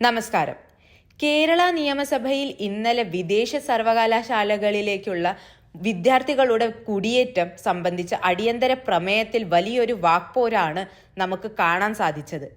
നമസ്കാരം. കേരള നിയമസഭയിൽ ഇന്നലെ വിദേശ സർവകലാശാലകളിലേക്കുള്ള വിദ്യാർത്ഥികളുടെ കുടിയേറ്റം സംബന്ധിച്ച അടിയന്തര പ്രമേയത്തിൽ വലിയൊരു വാക്പോരാണ് നമുക്ക് കാണാൻ സാധിച്ചത്.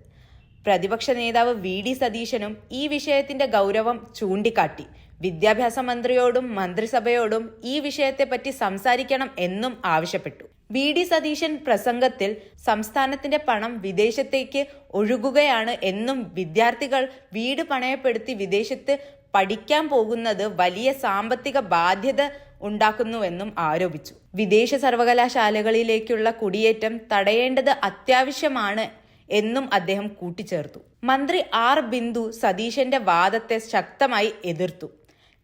പ്രതിപക്ഷ നേതാവ് വി. ഡി. സതീശനും ഈ വിഷയത്തിന്റെ ഗൗരവം ചൂണ്ടിക്കാട്ടി. വിദ്യാഭ്യാസ മന്ത്രിയോടും മന്ത്രിസഭയോടും ഈ വിഷയത്തെപ്പറ്റി സംസാരിക്കണം എന്നും ആവശ്യപ്പെട്ടു. വി ഡി സതീശൻ പ്രസംഗത്തിൽ സംസ്ഥാനത്തിന്റെ പണം വിദേശത്തേക്ക് ഒഴുകുകയാണ് എന്നും വിദ്യാർത്ഥികൾ വീട് പണയപ്പെടുത്തി വിദേശത്ത് പഠിക്കാൻ പോകുന്നത് വലിയ സാമ്പത്തിക ബാധ്യത ഉണ്ടാക്കുന്നുവെന്നും ആരോപിച്ചു. വിദേശ സർവകലാശാലകളിലേക്കുള്ള കുടിയേറ്റം തടയേണ്ടത് അത്യാവശ്യമാണ് എന്നും അദ്ദേഹം കൂട്ടിച്ചേർത്തു. മന്ത്രി ആർ ബിന്ദു സതീശന്റെ വാദത്തെ ശക്തമായി എതിർത്തു.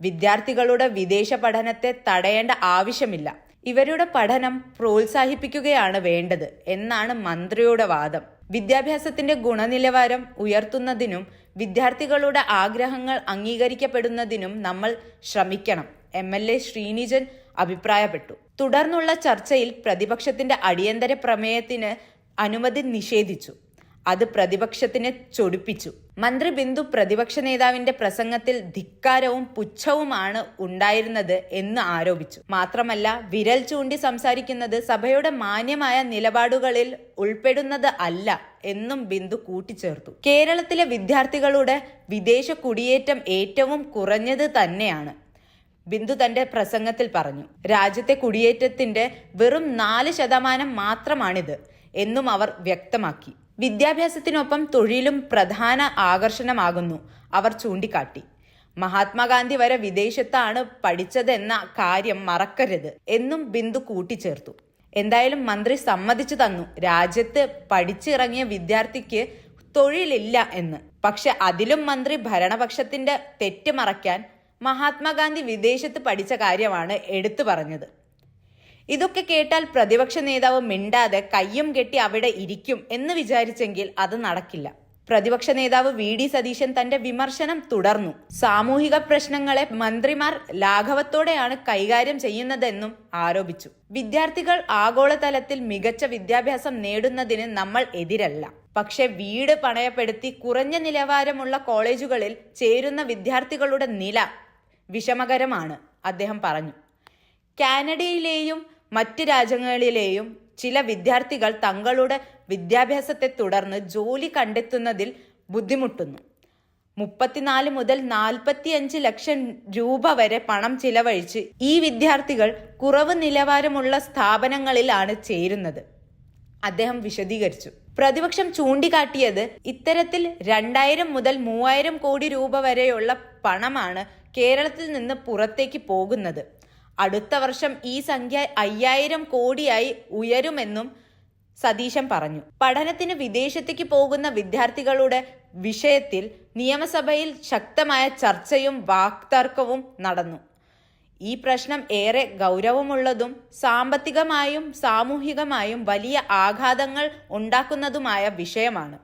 വിദ്യാർത്ഥികളുടെ വിദേശ പഠനത്തെ തടയേണ്ട ആവശ്യമില്ല. ഇവരുടെ പഠനം പ്രോത്സാഹിപ്പിക്കുകയാണ് വേണ്ടത് എന്നാണ് മന്ത്രിയുടെ വാദം. വിദ്യാഭ്യാസത്തിന്റെ ഗുണനിലവാരം ഉയർത്തുന്നതിനും വിദ്യാർത്ഥികളുടെ ആഗ്രഹങ്ങൾ അംഗീകരിക്കപ്പെടുന്നതിനും നമ്മൾ ശ്രമിക്കണം എം എൽ എ ശ്രീനിജൻ അഭിപ്രായപ്പെട്ടു. തുടർന്നുള്ള ചർച്ചയിൽ പ്രതിപക്ഷത്തിന്റെ അടിയന്തര പ്രമേയത്തിന് അനുമതി നിഷേധിച്ചു. അത് പ്രതിപക്ഷത്തിനെ ചൊടിപ്പിച്ചു. മന്ത്രി ബിന്ദു പ്രതിപക്ഷ നേതാവിന്റെ പ്രസംഗത്തിൽ ധിക്കാരവും പുച്ഛവുമാണ് ഉണ്ടായിരുന്നത് എന്ന് ആരോപിച്ചു. മാത്രമല്ല വിരൽ ചൂണ്ടി സംസാരിക്കുന്നത് സഭയുടെ മാന്യമായ നിലപാടുകളിൽ ഉൾപ്പെടുന്നത് അല്ല എന്നും ബിന്ദു കൂട്ടിച്ചേർത്തു. കേരളത്തിലെ വിദ്യാർത്ഥികളുടെ വിദേശ കുടിയേറ്റം ഏറ്റവും കുറഞ്ഞത് തന്നെയാണ് ബിന്ദു തന്റെ പ്രസംഗത്തിൽ പറഞ്ഞു. രാജ്യത്തെ കുടിയേറ്റത്തിന്റെ വെറും നാല് ശതമാനം മാത്രമാണിത്. എന്നും അവർ വ്യക്തമാക്കി. വിദ്യാഭ്യാസത്തിനൊപ്പം തൊഴിലും പ്രധാന ആകർഷണമാകുന്നു. അവർ ചൂണ്ടിക്കാട്ടി. മഹാത്മാഗാന്ധി വരെ വിദേശത്താണ് പഠിച്ചതെന്ന കാര്യം മറക്കരുത് എന്നും ബിന്ദു കൂട്ടിച്ചേർത്തു. എന്തായാലും മന്ത്രി സമ്മതിച്ചു തന്നു. രാജ്യത്ത് പഠിച്ചിറങ്ങിയ വിദ്യാർത്ഥിക്ക് തൊഴിലില്ല എന്ന്. പക്ഷെ അതിലും മന്ത്രി ഭരണപക്ഷത്തിന്റെ തെറ്റ് മറയ്ക്കാൻ മഹാത്മാഗാന്ധി വിദേശത്ത് പഠിച്ച കാര്യമാണ് എടുത്തു പറഞ്ഞത്. ഇതൊക്കെ കേട്ടാൽ പ്രതിപക്ഷ നേതാവ് മിണ്ടാതെ കയ്യും കെട്ടി അവിടെ ഇരിക്കും എന്ന് വിചാരിച്ചെങ്കിൽ അത് നടക്കില്ല. പ്രതിപക്ഷ നേതാവ് വി ഡി സതീശൻ തന്റെ വിമർശനം തുടർന്നു. സാമൂഹിക പ്രശ്നങ്ങളെ മന്ത്രിമാർ ലാഘവത്തോടെയാണ് കൈകാര്യം ചെയ്യുന്നതെന്നും ആരോപിച്ചു. വിദ്യാർത്ഥികൾ ആഗോളതലത്തിൽ മികച്ച വിദ്യാഭ്യാസം നേടുന്നതിന് നമ്മൾ എതിരല്ല. പക്ഷെ വീട് പണയപ്പെടുത്തി കുറഞ്ഞ നിലവാരമുള്ള കോളേജുകളിൽ ചേരുന്ന വിദ്യാർത്ഥികളുടെ നില വിഷമകരമാണ് അദ്ദേഹം പറഞ്ഞു. കാനഡയിലെയും മറ്റ് രാജ്യങ്ങളിലെയും ചില വിദ്യാർത്ഥികൾ തങ്ങളുടെ വിദ്യാഭ്യാസത്തെ തുടർന്ന് ജോലി കണ്ടെത്തുന്നതിൽ ബുദ്ധിമുട്ടുന്നു. മുപ്പത്തിനാല് മുതൽ നാൽപ്പത്തിയഞ്ച് ലക്ഷം രൂപ വരെ പണം ചിലവഴിച്ച് ഈ വിദ്യാർത്ഥികൾ കുറവ് നിലവാരമുള്ള സ്ഥാപനങ്ങളിലാണ് ചേരുന്നത്. അദ്ദേഹം വിശദീകരിച്ചു. പ്രതിപക്ഷം ചൂണ്ടിക്കാട്ടിയത് ഇത്തരത്തിൽ രണ്ടായിരം മുതൽ മൂവായിരം കോടി രൂപ വരെയുള്ള പണമാണ് കേരളത്തിൽ നിന്ന് പുറത്തേക്ക് പോകുന്നത്. അടുത്ത വർഷം ഈ സംഖ്യ അയ്യായിരം കോടിയായി ഉയരുമെന്നും സതീശൻ പറഞ്ഞു. പഠനത്തിന് വിദേശത്തേക്ക് പോകുന്ന വിദ്യാർത്ഥികളുടെ വിഷയത്തിൽ നിയമസഭയിൽ ശക്തമായ ചർച്ചയും വാക്തർക്കവും നടന്നു. ഈ പ്രശ്നം ഏറെ ഗൗരവമുള്ളതും സാമ്പത്തികമായും സാമൂഹികമായും വലിയ ആഘാതങ്ങൾ ഉണ്ടാക്കുന്നതുമായ വിഷയമാണ്.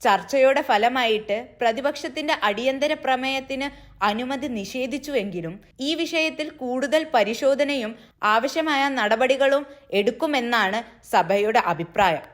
ചർച്ചയുടെ ഫലമായിട്ട് പ്രതിപക്ഷത്തിന്റെ അടിയന്തര പ്രമേയത്തിന് അനുമതി നിഷേധിച്ചുവെങ്കിലും ഈ വിഷയത്തിൽ കൂടുതൽ പരിശോധനയും ആവശ്യമായ നടപടികളും എടുക്കുമെന്നാണ് സഭയുടെ അഭിപ്രായം.